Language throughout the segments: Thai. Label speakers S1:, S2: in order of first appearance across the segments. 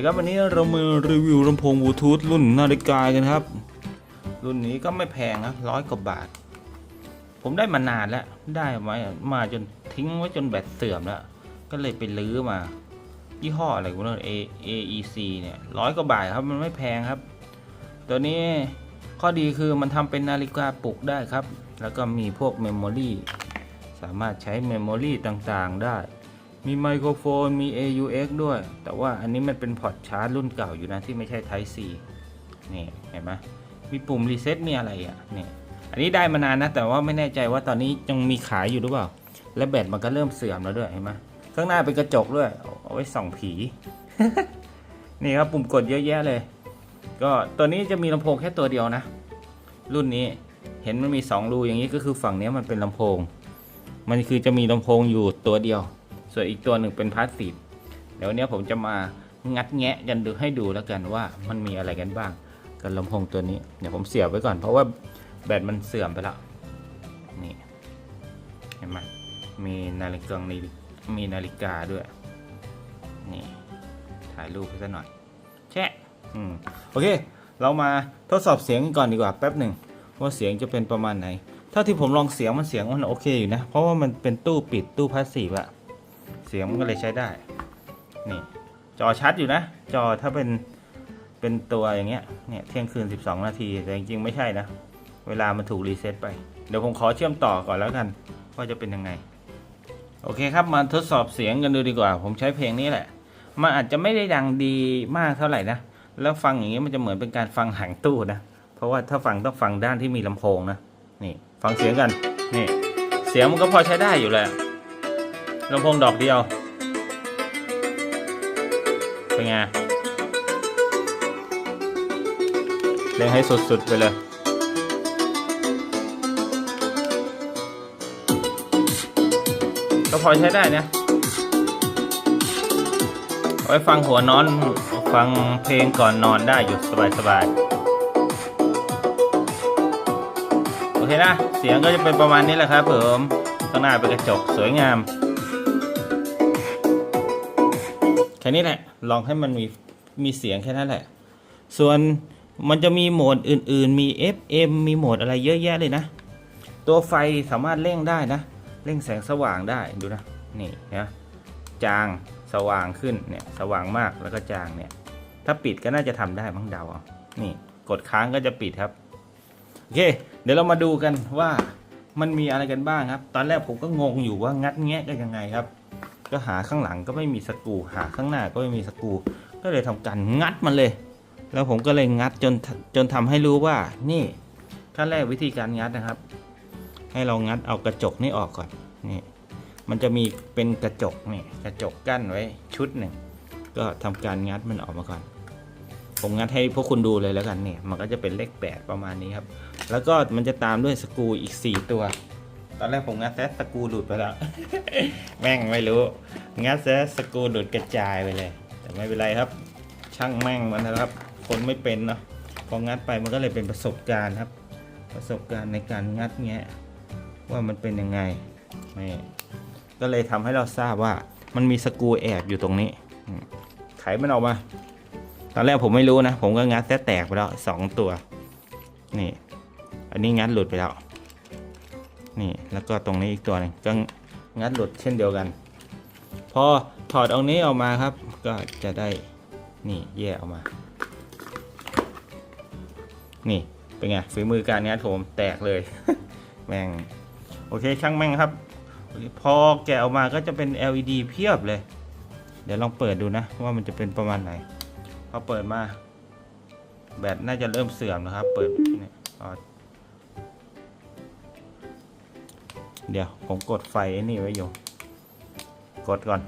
S1: ดีครับวันนี้เรามารีวิวลำโพงบลูทูธรุ่นนาฬิกากันครับ รุ่นนี้ก็ไม่แพงนะร้อยกว่าบาท ผมได้มานานแล้วได้ไว้มาจนทิ้งไว้จนแบตเสื่อมแล้ว ก็เลยไปลื้อมา ยี่ห้ออะไรกูเนอะ A AEC เนี่ยร้อยกว่าบาทครับมันไม่แพงครับ ตัวนี้ข้อดีคือมันทำเป็นนาฬิกาปลุกได้ครับ แล้วก็มีพวกเมมโมรีสามารถใช้เมมโมรีต่างๆได้ มีไมโครโฟน มี AUX ด้วย แต่ว่าอันนี้มันเป็นพอร์ตชาร์จรุ่นเก่าอยู่นะที่ไม่ใช่ Type C นี่เห็นไหมมีปุ่มรีเซ็ตมีอะไรอะนี่อันนี้ได้มานานนะ แต่ว่าไม่แน่ใจว่าตอนนี้ยังมีขายอยู่หรือเปล่า และแบตมันก็เริ่มเสื่อมแล้วด้วยเห็นไหมข้างหน้าเป็นกระจกด้วย เอาไว้ส่องผี นี่ครับปุ่มกดเยอะแยะเลย ก็ตัวนี้จะมีลำโพงแค่ตัวเดียวนะ รุ่นนี้เห็นมันมีสองรูอย่างนี้ก็คือฝั่งนี้มันเป็นลำโพง มันคือจะมีลำโพงอยู่ตัวเดียว ส่วนอีกตัวหนึ่งเป็นพาสซีฟเดี๋ยววันนี้ผมจะมางัดแงะกันดูให้ดูแล้วกันว่ามันมีอะไรกันบ้างกับลำโพงตัวนี้เดี๋ยวผมเสียบไว้ก่อนเพราะว่าแบตมันเสื่อมไปแล้วนี่เห็นไหมมีนาฬิกามีมีนาฬิกาด้วยนี่ถ่ายรูปไปซะหน่อยแชะอืมโอเค เรามาทดสอบเสียงกันก่อนดีกว่าแป๊บหนึ่งว่าเสียงจะเป็นประมาณไหนเท่าที่ผมลองเสียงมันเสียงมันโอเคอยู่นะ เพราะว่ามันเป็นตู้ปิดตู้พาสซีฟอะ เสียงมันก็เลยใช้ได้ นี่จอชัดอยู่นะ จอถ้าเป็นเป็นตัวอย่างเงี้ย เนี่ยเที่ยงคืน 12 นาที แต่จริงๆ ไม่ใช่นะ เวลามันถูกรีเซ็ตไป เดี๋ยวผมขอเชื่อมต่อก่อนแล้วกัน ว่าจะเป็นยังไง โอเคครับ มาทดสอบเสียงกันดูดีกว่า ผมใช้เพลงนี้แหละ มันอาจจะไม่ได้ดังดีมากเท่าไหร่นะ แล้วฟังอย่างนี้ยมันจะเหมือนเป็นการฟังหางตู้นะ เพราะว่าถ้าฟังต้องฟังด้านที่มีลำโพงนะ นี่ ฟังเสียงกัน นี่ เสียงมันก็พอใช้ได้อยู่แหละ ลำโพงดอกเดียว เป็นไงเล่นให้สุด ๆ ไปเลยก็พอใช้ได้นะเอาไว้ฟังหัวนอน ฟังเพลงก่อนนอนได้อยู่สบายๆ โอเคนะ เสียงก็จะเป็นประมาณนี้แหละครับผมข้างหน้าเป็นกระจกสวยงาม แค่นี้แหละ ลองให้มันมีมีเสียงแค่นั้นแหละ ส่วนมันจะมีโหมดอื่น ๆ มี FM มีโหมดอะไรเยอะแยะเลยนะ ตัวไฟสามารถเร่งได้นะ เร่งแสงสว่างได้ดูนะ นี่นะจางสว่างขึ้นเนี่ยสว่างมากแล้วก็จางเนี่ย ถ้าปิดก็น่าจะทำได้มั้งเดาเอานี่กดค้างก็จะปิดครับโอเค เดี๋ยวเรามาดูกันว่ามันมีอะไรกันบ้างครับ ตอนแรกผมก็งงอยู่ว่างัดแงะกันยังไงครับ ก็หาข้างหลังก็ไม่มีสกูหาข้างหน้าก็ไม่มีสกูก็เลยทำการงัดมันเลย แล้วผมก็เลยงัดจนจนทำให้รู้ว่า นี่ขั้นแรกวิธีการงัดนะครับ ให้เรางัดเอากระจกนี่ออกก่อนนี่มันจะมีเป็นกระจกนี่กระจกกั้นไว้ชุดหนึ่งก็ทำการงัดมันออกมาก่อนผมงัดให้พวกคุณดูเลยแล้วกันเนี่ย มันก็จะเป็นเลขแปดประมาณนี้ครับ แล้วก็มันจะตามด้วยสกูอีก 4 ตัว ตอนแรกผมงัดแซสสกูหลุดไปแล้ว แม่งไม่รู้ งัดแซสสกูหลุดกระจายไปเลย แต่ไม่เป็นไรครับ ช่างแม่งมันนะครับ คนไม่เป็นเนาะพองัดไปมันก็เลยเป็นประสบการณ์ครับ ประสบการณ์ในการงัดแงะว่ามันเป็นยังไงนี่ก็เลยทำให้เราทราบว่ามันมีสกูแอบอยู่ตรงนี้ไขมันออกมา ตอนแรกผมไม่รู้นะ ผมก็งัดแท้แตกไปแล้วสองตัว นี่ อันนี้งัดหลุดไปแล้ว นี่แล้วก็ตรงนี้อีกตัวหนึงก็งัดหลุดเช่นเดียวกัน พอถอดเอานี้ออกมาครับ ก็จะได้นี่แยกออกมา นี่เป็นไงฝีมือการงัดผมแตกเลย แม่งโอเคช่างแม่งครับ พอแกะออกมาก็จะเป็น LED เพียบเลย เดี๋ยวลองเปิดดูนะ ว่ามันจะเป็นประมาณไหนพอเปิดมา แบตน่าจะเริ่มเสื่อมนะครับ เปิดเนี่ย เดี๋ยวผมกดไฟไอ้นี่ไว้อยู่ กดก่อน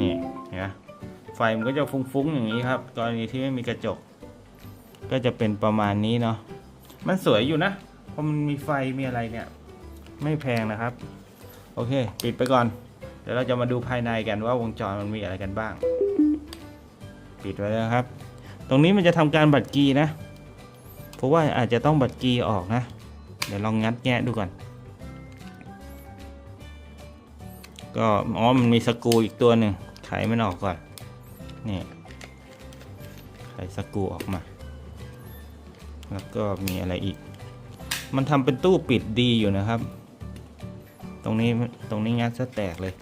S1: นี่นไหมไฟมันก็จะฟุ้งๆอย่างนี้ครับ กรณีที่ไม่มีกระจก ก็จะเป็นประมาณนี้เนาะ มันสวยอยู่นะ เพราะมันมีไฟมีอะไรเนี่ย ไม่แพงนะครับ โอเค ปิดไปก่อน เดี๋ยวเราจะมาดูภายในกันว่าวงจรมันมีอะไรกันบ้าง ปิดไว้แล้วครับ ตรงนี้มันจะทำการบัดกีนะ เพราะว่าอาจจะต้องบัดกีออกนะ เดี๋ยวลองงัดแงะดูก่อน ก็อ๋อมันมีสกูอีกตัวหนึ่งไขมันออกก่อนนี่ไขสกูออกมา แล้วก็มีอะไรอีก มันทำเป็นตู้ปิดดีอยู่นะครับ ตรงนี้ตรงนี้งัดซะแตกเลย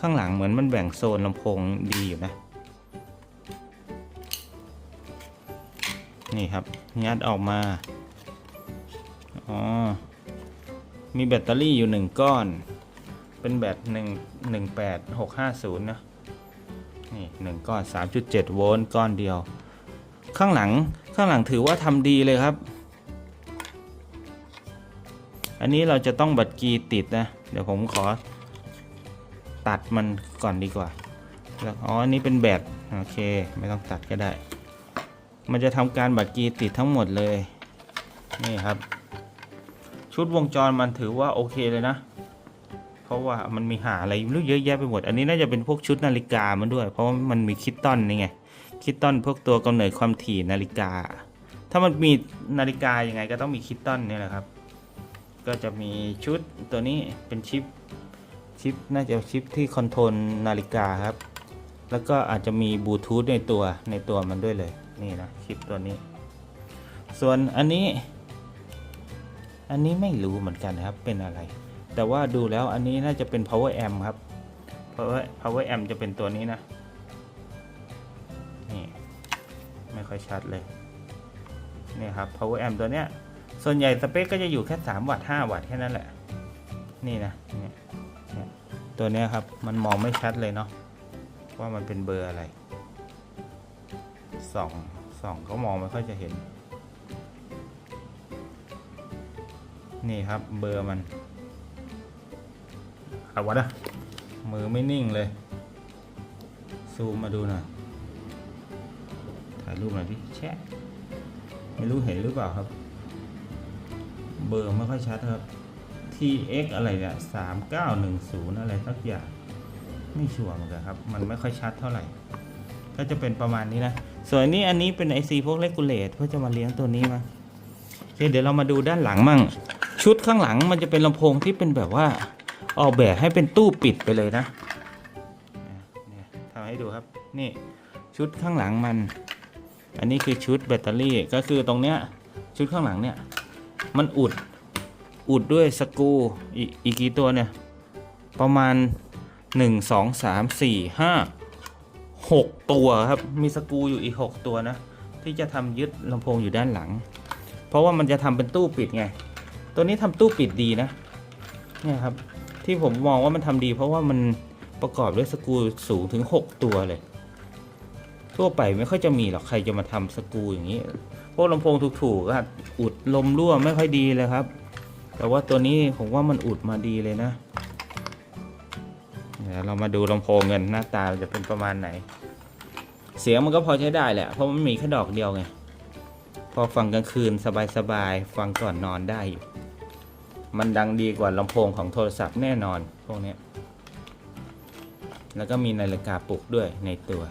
S1: ข้างหลังเหมือนมันแบ่งโซนลำโพงดีอยู่นะ นี่ครับ งัดออกมา อ๋อ มีแบตเตอรี่อยู่หนึ่งก้อน เป็นแบตหนึ่งหนึ่งแปดหกห้าศูนย์นะนี่หนึ่งก้อนสามจุดเจ็ดโวลต์ก้อนเดียว ข้างหลังข้างหลังถือว่าทำดีเลยครับ อันนี้เราจะต้องบัตรกีติดนะ เดี๋ยวผมขอตัดมันก่อนดีกว่าแล้วอ๋ออันนี้เป็นแบตโอเค ไม่ต้องตัดก็ได้ มันจะทำการบัตรกีติดทั้งหมดเลย นี่ครับ ชุดวงจรมันถือว่าโอเคเลยนะ ราะว่ามันมีหาอะไรรู้เยอะแยะไปหมด อันนี้น่าจะเป็นพวกชุดนาฬิกามันด้วย เพราะว่ามันมีคิตตันนี่ไงคิตตันพวกตัวกำเนิดความถี่นาฬิกา ถ้ามันมีนาฬิกายังไงก็ต้องมีคิตตันนี่แหละครับ ก็จะมีชุดตัวนี้เป็นชิปชิปน่าจะชิปที่คอนโทรลนาฬิกาครับ แล้วก็อาจจะมีบลูทูธในตัวในตัวมันด้วยเลย นี่นะชิปตัวนี้ ส่วนอันนี้ อันนี้ไม่รู้เหมือนกันนะครับเป็นอะไร แต่ว่าดูแล้วอันนี้น่าจะเป็น power amp ครับ power power amp จะเป็นตัวนี้นะ นี่ ไม่ค่อยชัดเลย นี่ครับ power amp ตัวเนี้ย ส่วนใหญ่สเปคก็จะอยู่แค่ 3 วัตต์5วัตต์แค่นั้นแหละ นี่นะเนี่ยตัวเนี้ยครับ มันมองไม่ชัดเลยเนาะ ว่ามันเป็นเบอร์อะไรส่องส่องก็มองไม่ค่อยจะเห็น นี่ครับเบอร์มัน อะไรวะนะมือไม่นิ่งเลย ซูมมาดูหน่อย ถ่ายรูปหน่อยดิแชะไม่รู้เห็นหรือเปล่าครับ เบอร์ไม่ค่อยชัดครับ TX อะไรเนี่ยสามเก้าหนึ่งศูนย์อะไรสักอย่าง ไม่ชัวร์เหมือนกันครับ มันไม่ค่อยชัดเท่าไหร่ ก็จะเป็นประมาณนี้นะ ส่วนนนี้อันนี้เป็น IC พวกเลกูเลตเพื่อจะมาเลี้ยงตัวนี้มาโอเคเดี๋ยวเรามาดูด้านหลังมั่ง ชุดข้างหลังมันจะเป็นลำโพงที่เป็นแบบว่า ออกแบบให้เป็นตู้ปิดไปเลยนะทำให้ดูครับนี่ชุดข้างหลังมัน อันนี้คือชุดแบตเตอรี่ก็คือตรงเนี้ยชุดข้างหลังเนี่ยมันอุดอุดด้วยสกูอีกกี่ตัวเนี่ยประมาณ 1 2 3 4 5 6 ตัวครับมีสกูอยู่อีก 6 ตัวนะที่จะทำยึดลำโพงอยู่ด้านหลัง เพราะว่ามันจะทำเป็นตู้ปิดไง ตัวนี้ทำตู้ปิดดีนะเนี่ยครับ ที่ผมมองว่ามันทำดี เพราะว่ามันประกอบด้วยสกูสูงถึง 6 ตัวเลย ทั่วไปไม่ค่อยจะมีหรอกใครจะมาทำสกูอย่างนี้ พวกลำโพงถูกๆก็อุดลมรั่วไม่ค่อยดีเลยครับ แต่ว่าตัวนี้ผมว่ามันอุดมาดีเลยนะเดี๋ยวเรามาดูลำโพงกันหน้าตาจะเป็นประมาณไหน เสียงมันก็พอใช้ได้แหละ เพราะมันมีแค่ดอกเดียวไง พอฟังกลางคืนสบายๆ ฟังก่อนนอนได้อยู่ มันดังดีกว่าลำโพงของโทรศัพท์แน่นอนพวกนี้แล้วก็มีนาฬิกาปลุกด้วยในตัว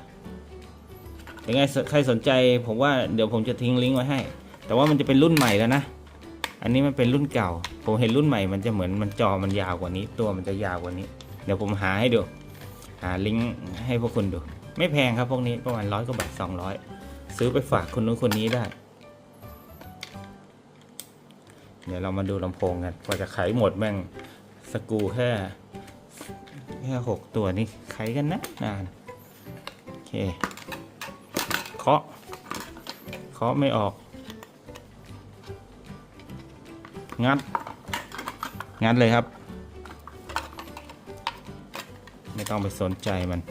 S1: ยังไงใครสนใจผมว่าเดี๋ยวผมจะทิ้งลิงก์ไว้ให้ แต่ว่ามันจะเป็นรุ่นใหม่แล้วนะ อันนี้มันเป็นรุ่นเก่า ผมเห็นรุ่นใหม่มันจะเหมือนมันจอมันยาวกว่านี้ ตัวมันจะยาวกว่านี้ เดี๋ยวผมหาให้ดู หาลิงก์ให้พวกคุณดู ไม่แพงครับพวกนี้ประมาณร้อยกว่าบาทสองร้อยซื้อไปฝากคนนู้นคนนี้ได้ เดี๋ยวเรามาดูลำโพงกันกว่าจะไขหมดแม่งสกูแค่แค่หกตัวนี่ไขกันนะนานโอเคเคาะเคาะไม่ออก งัด งัดเลยครับ ไม่ต้องไปสนใจมัน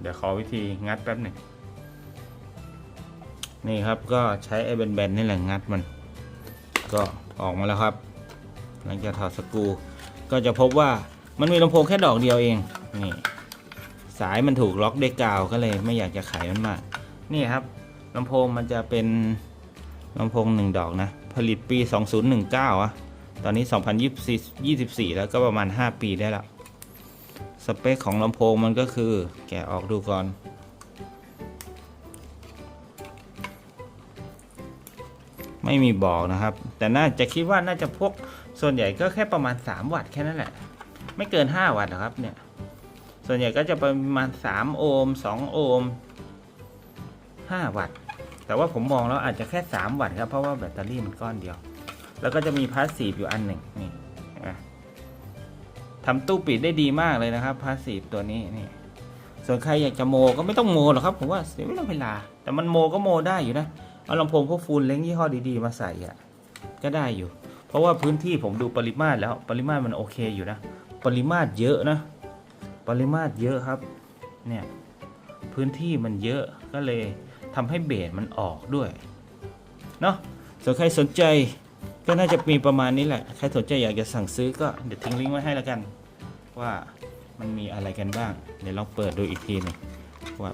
S1: เดี๋ยวขอวิธีงัดแป๊บหนึ่ง นี่ครับก็ใช้ไอ้แบนๆนี่แหละงัดมัน ก็ออกมาแล้วครับ หลังจากถอดสกรูก็จะพบว่ามันมีลำโพงแค่ดอกเดียวเองนี่สายมันถูกล็อกด้วยกาวก็เลยไม่อยากจะไขมันมากนี่ครับลำโพงมันจะเป็นลำโพงหนึ่งดอกนะ ผลิตปี 2019อะตอนนี้ 2024 แล้วก็ประมาณ 5 ปีได้แล้ว สเปคของลำโพงมันก็คือ แกะออกดูก่อน ไม่มีบอกนะครับ แต่น่าจะคิดว่าน่าจะพวกส่วนใหญ่ก็แค่ประมาณ 3 วัตต์แค่นั้นแหละ ไม่เกิน 5 วัตต์หรอครับเนี่ยส่วนใหญ่ก็จะประมาณ 3 โอห์ม2 โอห์ม5 วัตต์ แต่ว่าผมมองแล้วอาจจะแค่ 3 วัตต์ครับ เพราะว่าแบตเตอรี่มันก้อนเดียว แล้วก็จะมีพาสซีฟอยู่อันหนึ่งนี่ทำตู้ปิดได้ดีมากเลยนะครับพาสซีฟตัวนี้นี่ส่วนใครอยากจะโมก็ไม่ต้องโมหรอกครับ ผมว่าเสียเวลาแต่มันโมก็โมได้อยู่นะ เอาลำโพงพวกฟูลเล้งยี่ห้อดีๆ มาใส่อะก็ได้อยู่ เพราะว่าพื้นที่ผมดูปริมาตรแล้วปริมาตรมันโอเคอยู่นะ ปริมาตรเยอะนะ ปริมาตรเยอะครับ เนี่ยพื้นที่มันเยอะก็เลยทำให้เบสมันออกด้วยเนาะส่วนใครสนใจก็น่าจะมีประมาณนี้แหละ ใครสนใจอยากจะสั่งซื้อก็เดี๋ยวทิ้งลิงก์ไว้ให้แล้วกัน ว่ามันมีอะไรกันบ้าง เดี๋ยวลองเปิดดูอีกทีหนึงว่า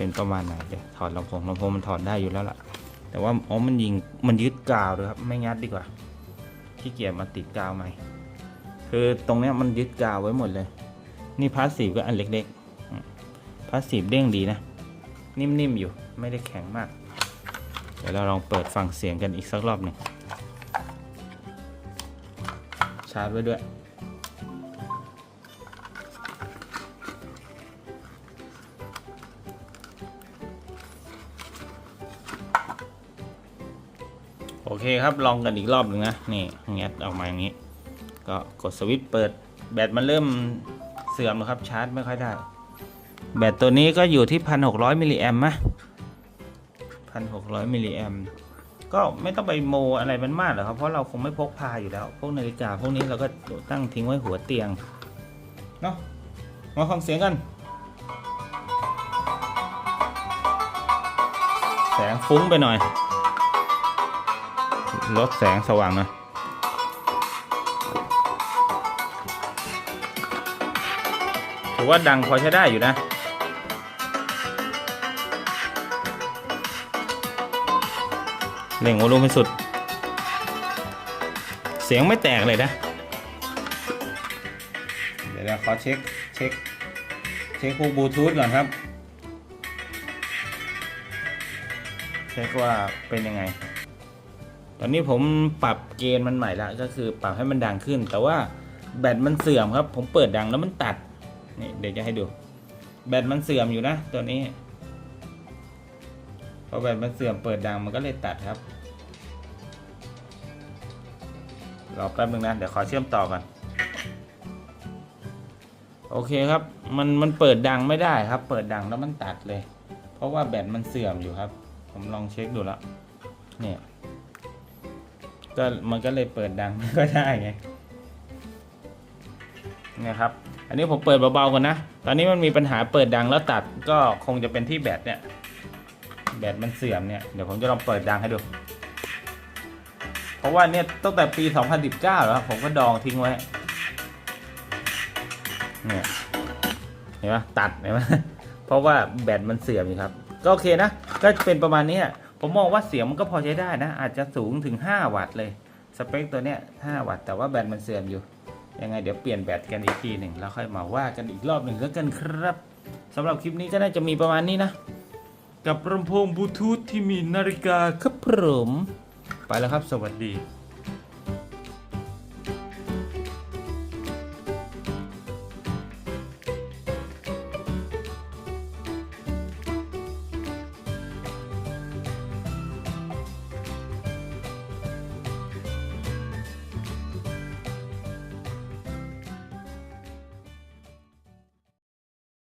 S1: เป็นประมาณไหนเดี๋ยวถอดลำโพงลำโพงมันถอดได้อยู่แล้วล่ะ แต่ว่าอ๋อมันยิงมันยึดกาวด้วยครับไม่งัดดีกว่าขี้เกียจมาติดกาวใหม่คือตรงเนี้ยมันยึดกาวไว้หมดเลย นี่พาสซีฟก็อันเล็กๆพาสซีฟเด้งดีนะ นิ่มๆอยู่ไม่ได้แข็งมาก เดี๋ยวเราลองเปิดฟังเสียงกันอีกสักรอบหนึ่งชาร์จไว้ด้วย โอเคครับลองกันอีกรอบหนึ่งนะนี่งัดออกมาอย่างนี้ ก็กดสวิตช์เปิด แบตมันเริ่มเสื่อมแล้วครับชาร์จไม่ค่อยได้ แบตตัวนี้ก็อยู่ที่ 1,600มิลลิแอมป์นะ1,600มิลลิแอมป์ก็ไม่ต้องไปโมอะไรมันมากหรอกครับ เพราะเราคงไม่พกพาอยู่แล้ว พวกนาฬิกาพวกนี้เราก็ตั้งทิ้งไว้หัวเตียงเนาะมาฟังเสียงกัน แสงฟุ้งไปหน่อย ลดแสงสว่างหน่อยถือว่าดังพอใช้ได้อยู่นะเล่งวอลลุ่มให้สุด เสียงไม่แตกเลยนะ เดี๋ยวเราขอเช็ค เช็ค เช็คพวกบลูทูธก่อนครับ เช็คว่าเป็นยังไง ตอนนี้ผมปรับเกณฑ์มันใหม่ละก็คือปรับให้มันดังขึ้น แต่ว่าแบตมันเสื่อมครับ ผมเปิดดังแล้วมันตัดนี่เดี๋ยวจะให้ดู แบตมันเสื่อมอยู่นะตัวนี้พอแบตมันเสื่อมเปิดดังมันก็เลยตัดครับรอแป๊บนึงนะเดี๋ยวขอเชื่อมต่อก่อนโอเคครับมันมันเปิดดังไม่ได้ครับ เปิดดังแล้วมันตัดเลย เพราะว่าแบตมันเสื่อมอยู่ครับ ผมลองเช็คดูแล้วเนี่ย ก็มันก็เลยเปิดดังไม่ก็ได้ไงนี่ครับ อันนี้ผมเปิดเบาๆก่อนนะ ตอนนี้มันมีปัญหาเปิดดังแล้วตัดก็คงจะเป็นที่แบตเนี่ย แบตมันเสื่อมเนี่ย เดี๋ยวผมจะลองเปิดดังให้ดู เพราะว่าเนี่ยตั้งแต่ปี 2019 แล้วครับผมก็ดองทิ้งไว้ เนี่ย เห็นไหมตัดเห็นไหมเพราะว่าแบตมันเสื่อมอยู่ครับ ก็โอเคนะ ก็เป็นประมาณนี้ ผมมองว่าเสียงมันก็พอใช้ได้นะ อาจจะสูงถึง 5 วัตต์เลย สเปคตัวเนี้ย5วัตต์แต่ว่าแบตมันเสื่อมอยู่ ยังไงเดี๋ยวเปลี่ยนแบตกันอีกทีหนึ่งแล้วค่อยมาว่ากันอีกรอบหนึ่งแล้วกันครับสำหรับคลิปนี้ก็น่าจะมีประมาณนี้นะ กับลำโพงบลูทูธที่มีนาฬิกาครับผมไปแล้วครับ สวัสดี